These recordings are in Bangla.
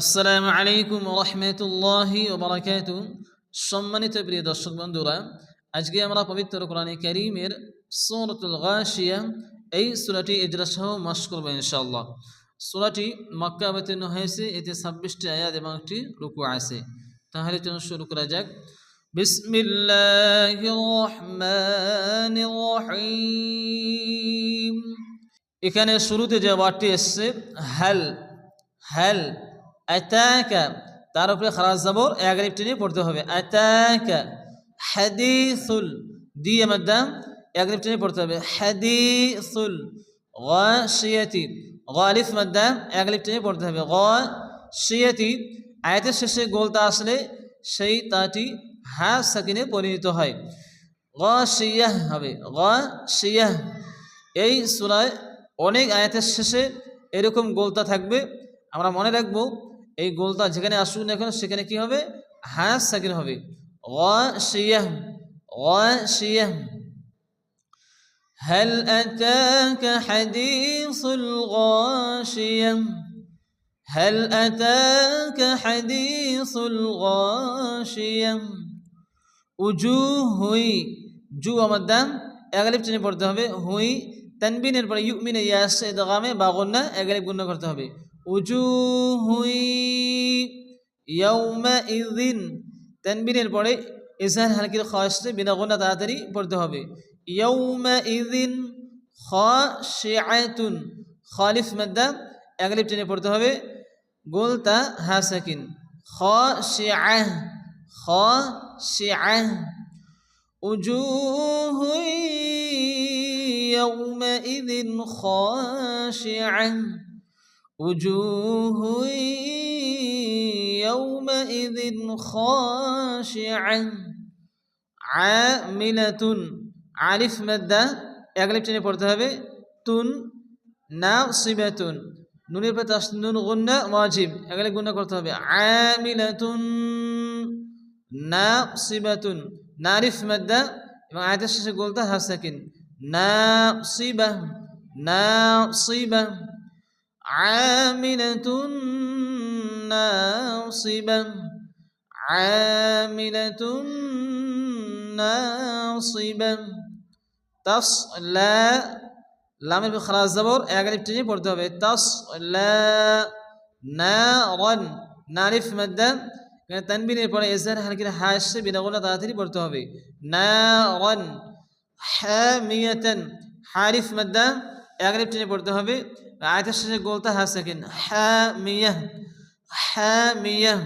আসসালামু আলাইকুম রহমতুল্লাহি ওবরাকাত সম্মানিত প্রিয় দর্শক বন্ধুরা, আজকে আমরা পবিত্র কোরআনে করিমের সূরাতুল গাশিয়া, এই সুরাটি ইজরা সহ মাস করব ইনশাআল্লাহ। সূরাটি মক্কা অবতীর্ণ হয়েছে, এতে ছাব্বিশটি আয়াত এবং একটি রুকু আছে। তাহলে চলুন শুরু করা যাক। রহিম। এখানে শুরুতে যে ওয়ার্ডটি এসছে হ্যাল হ্যাল আতাকা তার উপরে খারাজ জাবর এক আলিফ টেনে পড়তে হবে। আতাকা হাদিসুল দিয়ে মাদ্দাম এক আলিফ টেনে পড়তে হবে। হাদিসুল গাশিয়াতি গালিফ মাদ্দাম এক আলিফ টেনে পড়তে হবে। গাশিয়াতি আয়াতের শেষে গোলতা আসলে সেই তাটি হা সাকিনে পরিণত হয়। গাশিয়াহ হবে। গাশিয়াহ এই সূরায় অনেক আয়াতের শেষে এরকম গোলতা থাকবে। আমরা মনে রাখব এই গোলতা যেখানে আসুন এখন সেখানে কি হবে হ্যাঁ সাকিন হবে غاشية غاشية هل أتاك حديث الغاشية هل أتاك حديث الغاشية وجوه জু আমার দাম এগালিপ চিনে পড়তে হবে হুই তানবিনের পরে ইউমিনে ইয়াস ইদগামে বা গন্না এগালিপ গুণ করতে হবে উজুহুই ইয়াউমাইযিন তানবিনের পরে ইজহার হালকির খাসে বিনা গুণা তাড়াতাড়ি পড়তে হবে ইয়াউমাইযিন খাশিআতুন খালিফ মাদ্দা এগালিপ টেনে পড়তে হবে গোলতা হা সাকিন খাশিআহ খাশিআহ وجوه يومئذ خاشعة وجوه يومئذ خاشعة عاملة আলিফ মাদ্দা একলিপ টেনে পড়তে হবে তুন না সিবাতুন নুনের পরে তাস নুন গুন্না ওয়াজিব একলিপ গুন্না করতে হবে আমিলাতুন না সিবাতুন নারিফ মাদ্দা এবং আয়াতের শেষে গোলতা হাসাকিন না সিবা না সিবা عاملة ناصبة عاملة ناصبة تصلى লামের খারাজ জবর এক আলিফ টেনে পড়তে হবে তাসলা নারান নারিফ মাদ্দা এখানে তানবিনের পরে এজার হালকির হা এসছে বিনাগুলা তাড়াতাড়ি পড়তে হবে নারান হামিয়াতান হারিফ মাদ্দা এক আলিফ টেনে পড়তে হবে আয়তের শেষে গোলতা হা সেকেন হ্যাঁ মিয়াহ হ্যাঁ মিয়াহ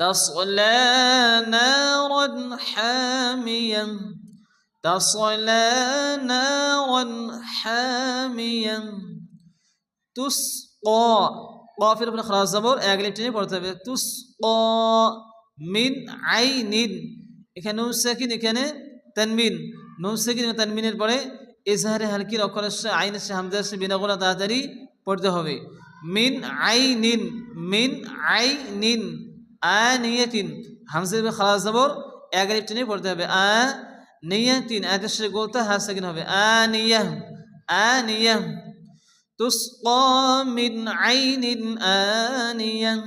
تصلى نارا حاميا تصلى نارا حاميا تسقى قافের উপরে খরাজ জবর, এক লিপ টেনে পড়তে হবে তুসকা মিন আইনিন, এখানে নুন সাকিন এখানে তানমিন, নুন সাকিন তানমিনের পরে এজাহারে হালকির অক্ষর আসছে আইন আসছে হামজা আসছে বিনা গোনা তাড়াতাড়ি পড়তে হবে মিন আইনিন মিন আইনিন আনিয়াতিন হামজা খালাস জবর এক আলিফ টেনে পড়তে হবে আ নিয়াতিন আয়াতের শেষে গোলতা হা সাকিন হবে আনিয়াহ আনিয়াহ تسقى من عين آنية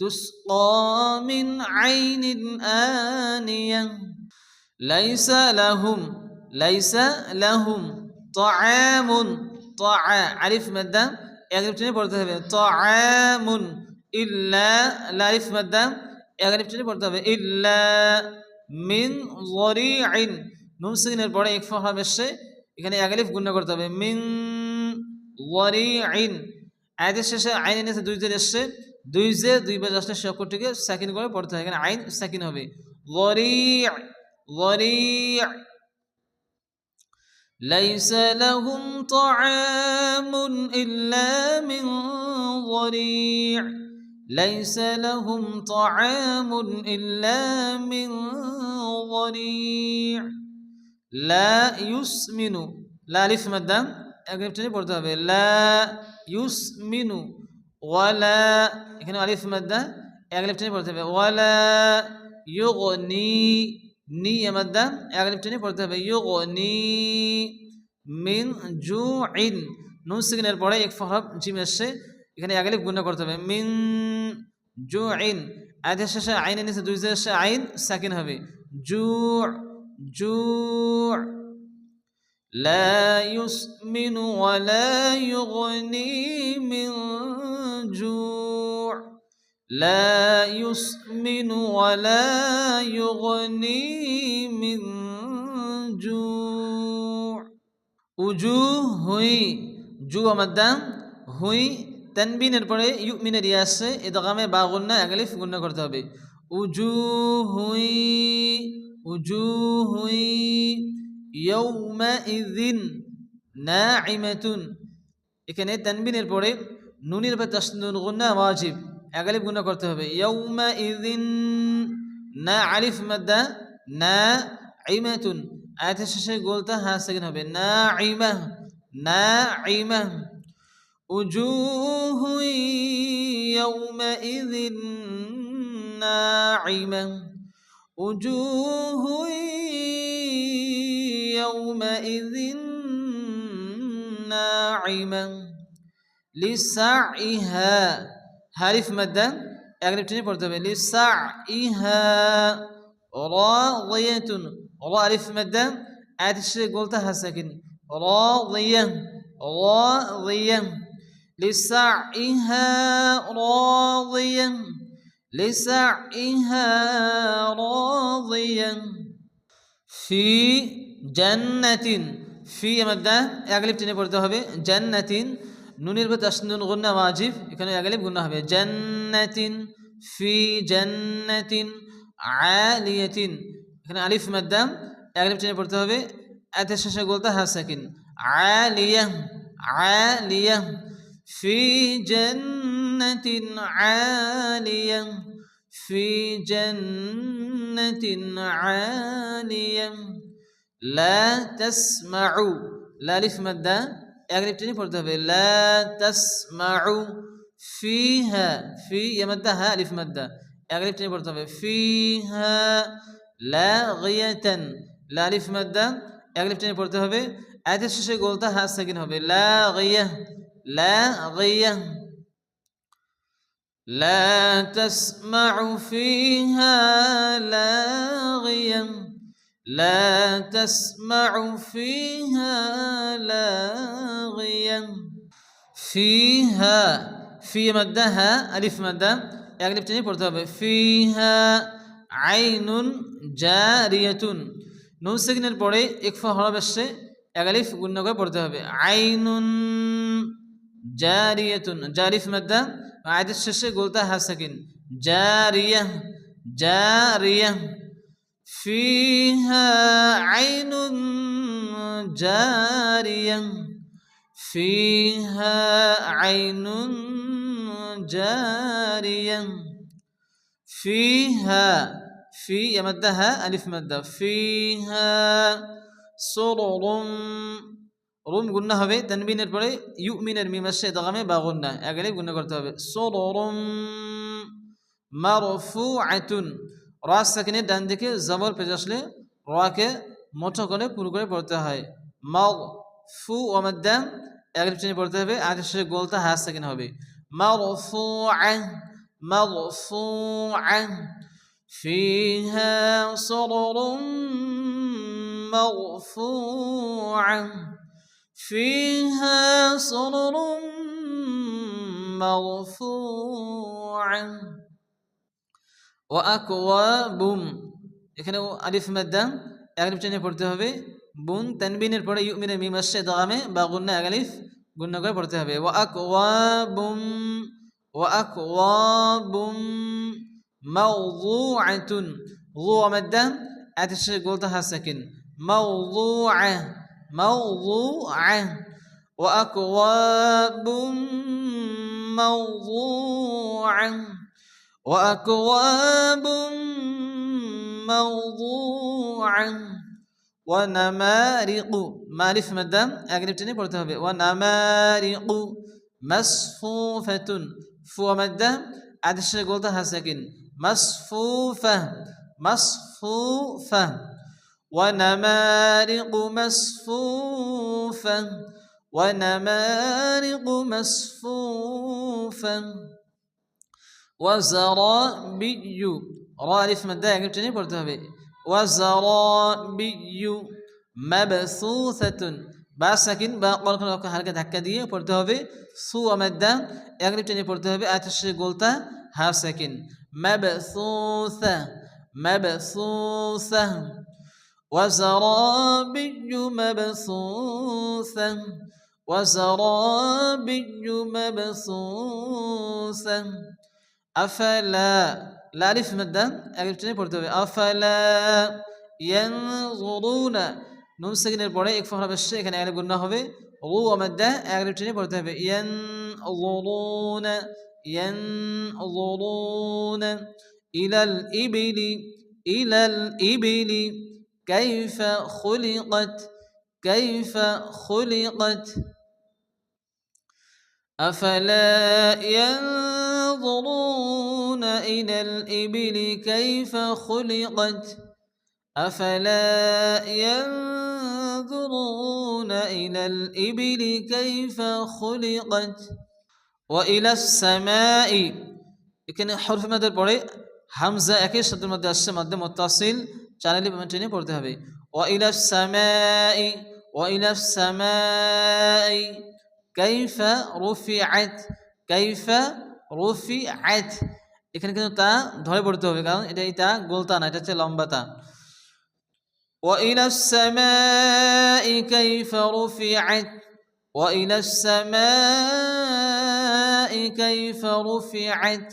تسقى من عين آنية ليس لهم লাইসা লাহুম তাআমুন, তাআ, আলিফ মাদ্দা, এক আলিফ টেনে পড়তে হবে। তাআমুন, ইল্লা, লাইফ মাদ্দা, এক আলিফ টেনে পড়তে হবে। ইল্লা মিন যরিইন নুন সিগনের পরে এক ফা হবে সে, এখানে এক আলিফ গুণনা করতে হবে। মিন ওয়ারিইন আয়াতের শেষে আইন এসে দুই জের এসছে। দুই জে, দুই দুইবার আসলে সে অক্ষরটিকে সাকিন করে পড়তে হবে। এখানে আইন সাকিন হবে। ওয়ারি ওয়ারি ليس لهم طعام إلا من ضريع ليس لهم طعام إلا من ضريع لا يسمن لا ألف مدام أقرب تاني পড়তে হবে لا يسمن ولا এখানে আলিফ মাদ্দা এগলিফ টেনে পড়তে হবে ওয়ালা ইউগনি নি মাদ্দা এগলিফ টেনে পড়তে হবে ইউগনি মিন জুইন নুন সিগনের পরে এক ফহরফ জিম এসছে এখানে একালিফ গুণ করতে হবে মিন জু আইন আয়াতের শেষে আইনের নিচে দুই শেষে আইন সাকিন হবে জু জু لا يسمن ولا يغني من جوع لا يسمن ولا يغني من جوع وجوه জু আমার দাম হুই তানবিনের পরে ইউমিনের ইয়ে আসছে এ দোকামে বা গুন্না এগালিফ গুন্না করতে হবে উজু হুই উজু হুই ইয়ৌমা ইদিন না ইমাতুন এখানে তানবিনের পরে নুনের বা তাসনুন গুন্না ওয়াজিব এগালিফ গুন্না করতে হবে ইয়ৌমা ইদিন না আলিফ মাদ্দা না ইমাতুন আয়াতের শেষে গোলতা হা সেকেন্ড হবে না ইমা না ইমা وجوه يومئذ ناعمة وجوه يومئذ ناعمة لسعيها হারিফ মাদ্দা একলিপ টেনে পড়তে হবে লিসাইহা রাদিয়াতুন রা আলিফ মাদ্দা আয়াত শেষে গোলতা হাসাকিন রাদিয়া রাদিয়া لسعيها راضية لسعيها راضية في جنة في مدة أغلب টেনে পড়তে হবে জান্নাতিন নুনের পর তাসনুন গুন্না ওয়াজিব এখানে আগালিব গুন্না হবে জান্নাতিন ফি জান্নাতিন আলিয়াতিন এখানে আলিফ মাদ্দা আগালিব টেনে পড়তে হবে এতে শেষে বলতে হাসাকিন আলিয়া আলিয়া في جنة عالية في جنة عالية لا تسمع لا لف مدة اقرب تاني পড়তে হবে لا تسمع فيها في يمدها الف مدة اقرب تاني পড়তে হবে فيها لاغية لا الف مدة اقرب تاني পড়তে হবে আয়াতের শেষে গোলতা হা সাকিন হবে لاغية لاغية لا تسمع فيها لاغية لا تسمع فيها لاغية فيها في مدها ألف مدة أغلب تاني পড়তে হবে فيها عين جارية নুন সেকেন্ডের পরে একফা হরফ আসছে এগালিফ গুণ্য করে পড়তে হবে আইনুন জারিয়াতুন জারিফ মাদ্দা আয়াতের শেষে গোলতা হা সাকিন জারিয়া জারিয়া فيها عين جارية فيها عين جارية فيها في يمدها ألف مدة فيها سرر রুম গুন্না হবে তানবিনের পরে ইউমিনের মিম আসছে দগামে বা গুন্না এগালে গুন্না করতে হবে সুরুম মারফুআতুন রা সাকিনের ডান দিকে জবর পেজ আসলে রাকে মোটো করে পুরো করে পড়তে হয় মাগ ফু ওমাদ্দা এগালে চিনে পড়তে হবে আর শেষে গোলতা হা সাকিন হবে মারফুআ মারফুআ فيها سرر مرفوعه فيها سرر مرفوعة وأكواب এখানে আলিফ মাদ্দা এগালিফ টেনে পড়তে হবে বুন তানবিনের পরে ইউমিনের মিম আসছে দাগামে বা গুন্না এগালিফ গুন্না করে পড়তে হবে ওয়া আকওয়াবুম ওয়া আকওয়াবুম মাওযুআতুন গু মাদ্দা আয়াতের শেষে গোলতা হাসাকিন মাওযুআ موضوعة وأكواب موضوعة وأكواب موضوعة ونمارق مالف مدام أقرب تاني بقول تهبي ونمارق مصفوفة فو مدام عدش قلتها ساكن. مصفوفة مصفوفة. ونمارق مصفوفة ونمارق مصفوفة. وزرابي را ألف مدة আগে টেনে পড়তে হবে وزرابي مبثوثة বা সাকিন বা কলকল হালকা ধাক্কা দিয়ে পড়তে হবে সু আমাদ্দা এগুলি টেনে পড়তে হবে আয়াতের শেষে গোলতা হাফ সাকিন মাবসুসা মাবসুসা وزرابي مبثوثة وزرابي مبثوثة أفلا لا ألف مدة ألف টেনে পড়তে হবে أفلا ينظرون নুন সেকেন্ডের পরে এক ফহরা বেশি এখানে এক গুণা হবে রু আমাদ্দা এক টেনে পড়তে হবে ইয়ান ينظرون ينظرون إلى الإبل إلى الإبل كيف خلقت كيف خلقت أفلا ينظرون إلى الإبل كيف خلقت أفلا ينظرون إلى الإبل كيف خلقت وإلى السماء এখানে হরফ মাদের পরে হামজা একই শব্দের মধ্যে আসছে মধ্যে মোত্তাসিল চারালি টেনে পড়তে হবে وإلى السماء وإلى السماء كيف رفعت كيف رفعت এখানে কিন্তু তা ধরে পড়তে হবে কারণ এটা তা গোলতা না এটা হচ্ছে লম্বা তা وإلى السماء كيف رفعت وإلى السماء كيف رفعت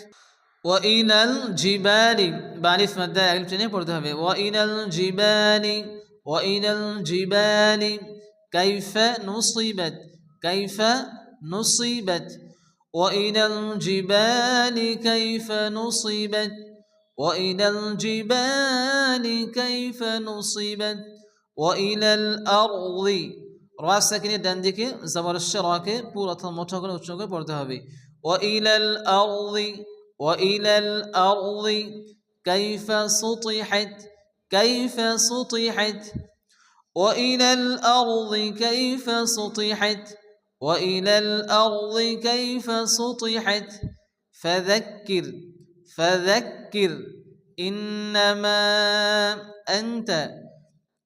وإلى الجبال بعرف مادة ألف টেনে পড়তে হবে وإلى الجبال وإلى الجبال كيف نصبت كيف نصبت وإلى الجبال كيف نصبت وإلى الجبال كيف نصبت وإلى الأرض রা সাকিনের ডান দিকে জবর রাকে পুরো অথবা মোটা করে উচ্চ করে পড়তে হবে وإلى الأرض وإلى الأرض كيف سطحت كيف سطحت وإلى الأرض كيف سطحت وإلى الأرض كيف سطحت فذكر فذكر إنما أنت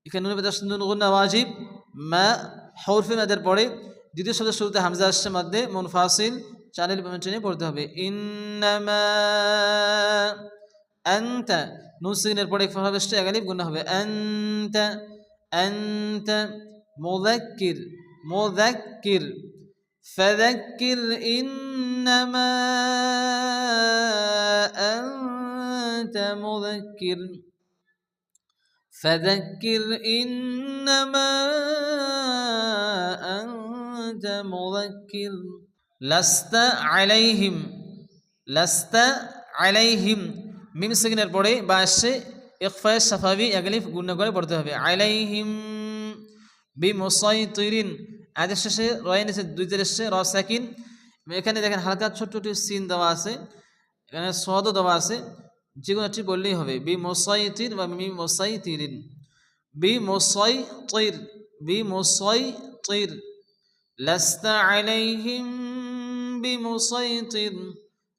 এখানে নুন বেদা নুন গুন্না ওয়াজিব মা হরফে মাদের পরে দ্বিতীয় শব্দের শুরুতে হামজা আসছে মধ্যে মুনফাসিল চারের টেনে পড়তে হবে ইন্নামা আনতা নুন সিগনের পরে ফরহা বেশটা এগালিব গুন্না হবে আনতা আনতা মুযাক্কির মুযাক্কির فذكر إنما أنت مذكر فذكر إنما أنت مذكر لست عليهم لست عليهم মিম সেকেন্ডের পরে বা আসছে ইকফায় সাফাবি এগালিফ গুণ করে পড়তে হবে আলাইহিম বি মুসাইতিরিন আয়াতের শেষে রয়েন এসে দুই তের এসছে র সাকিন। এখানে দেখেন হালকা ছোট্টটি সিন দেওয়া আছে। এখানে সদও দেওয়া আছে। যে কোনো একটি বললেই হবে। বি মোসাই তির বা মি মোসাই তিরিন বি মোসাই তৈর বি মোসাই তৈর লাস্তা আলাইহিম বি মোসাই তির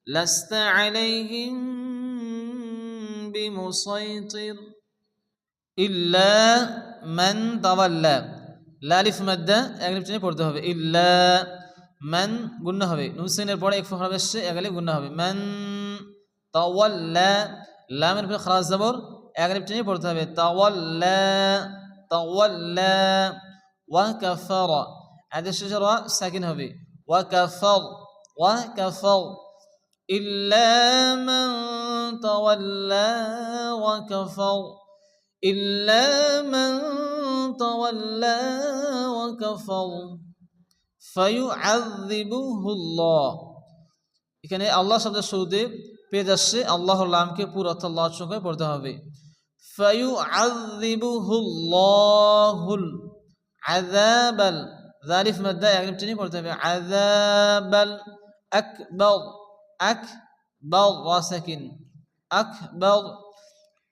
লাস্তা আলাইহিম বি মোসাই তির ইল্লা মান তাওয়াল্লা। لا لف مدة أغلبتني برضه هبه إلا من قلنا هبه نمسين البرد إكفوها بشي أغلب قلنا هبه من طول لا لا من بل خراز زبر أغلبتني برضه هبه طول لا طول لا وكفر هذا الشجر ساكن هبه وكفر وكفر إلا من تولى وكفر إلا من تولى وكفر فيعذبه الله এখানে আল্লাহ শব্দের শুরুতে পেয়ে যাচ্ছে আল্লাহর নামকে পুরো অর্থ আল্লাহর সঙ্গে পড়তে হবে فيعذبه الله العذاب ذالف مادة يعني টেনে পড়তে হবে عذاب الأكبر أكبر وسكن أكبر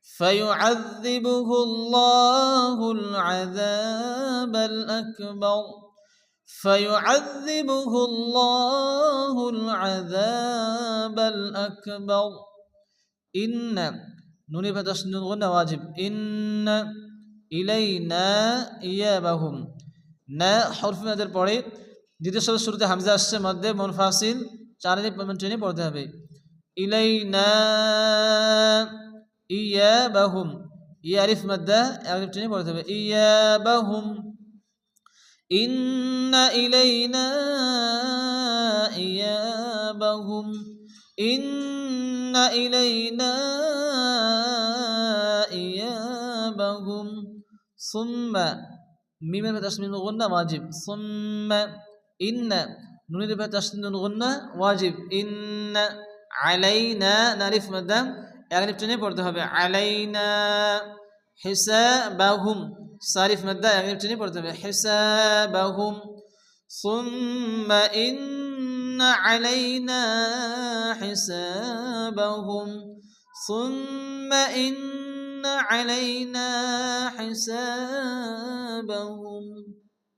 فيعذبه الله العذاب الأكبر فيعذبه الله العذاب الأكبر إن নুনি ফাতাস নুন গুন্না ওয়াজিব ইন্ন ইলাইনা ইয়াবাহুম না হরফ মেয়াদের পরে দ্বিতীয় শব্দ শুরুতে হামজা আসছে মধ্যে মুনফাসিল চার আলিফ টেনে পড়তে হবে ইলাইনা ইয়াবাহুম إيابهم. يعرف مادة عرفتني برتبة إيابهم. إن إلينا إيابهم. إن إلينا إيابهم. ثم ميم الفتح من الغنة واجب. ثم إن. نون الفتح من الغنة واجب. إن علينا نعرف مادة. يعني بتني পড়তে হবে علينا حسابهم সারিফ মাদ্দা এক টেনে পড়তে হবে হিসাবাহুম ثم إن علينا حسابهم ثم إن علينا حسابهم